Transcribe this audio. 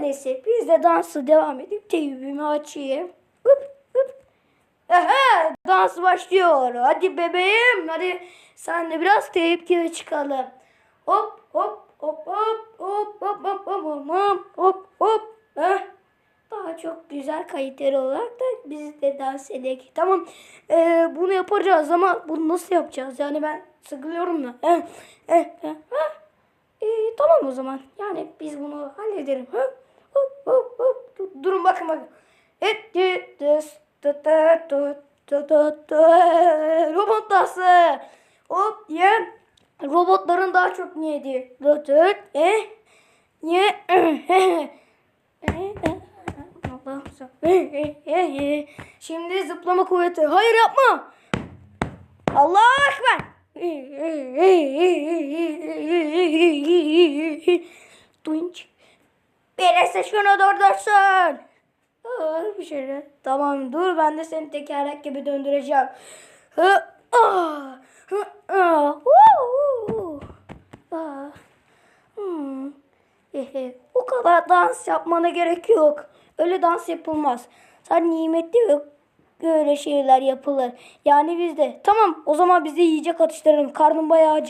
Neyse biz de dansı devam edip teybimi açayım. Hıp hıp. Aha, dans başlıyor. Hadi bebeğim. Hadi sen de biraz tepkiye çıkalım. Hop hop hop hop hop hop hop hop hop hop hop. Heh. Daha çok güzel kayıtları olarak da biz de dans edelim. Tamam. Ee, bunu yapacağız ama bunu nasıl yapacağız? Yani ben sıkılıyorum da. Eh, eh, eh, eh. Ee, tamam o zaman. Yani biz bunu halledelim. Ha? Durun bakın bakın. It did this. Da da da da da da. Robot dansı. Hop diye robotların daha çok niyeti. Da da e ye Şimdi zıplama kuvveti. Hayır yapma. Allah ekber. Twinch. Birisi şunu durdursun. Aa, bir şeyler. Tamam dur ben de seni tekerlek gibi döndüreceğim. Hı, ah, ah, ah, hmm. O kadar dans yapmana gerek yok. Öyle dans yapılmaz. Sen nimetli ve böyle şeyler yapılır. Yani bizde. Tamam o zaman biz de yiyecek atıştıralım. Karnım bayağı acıktı.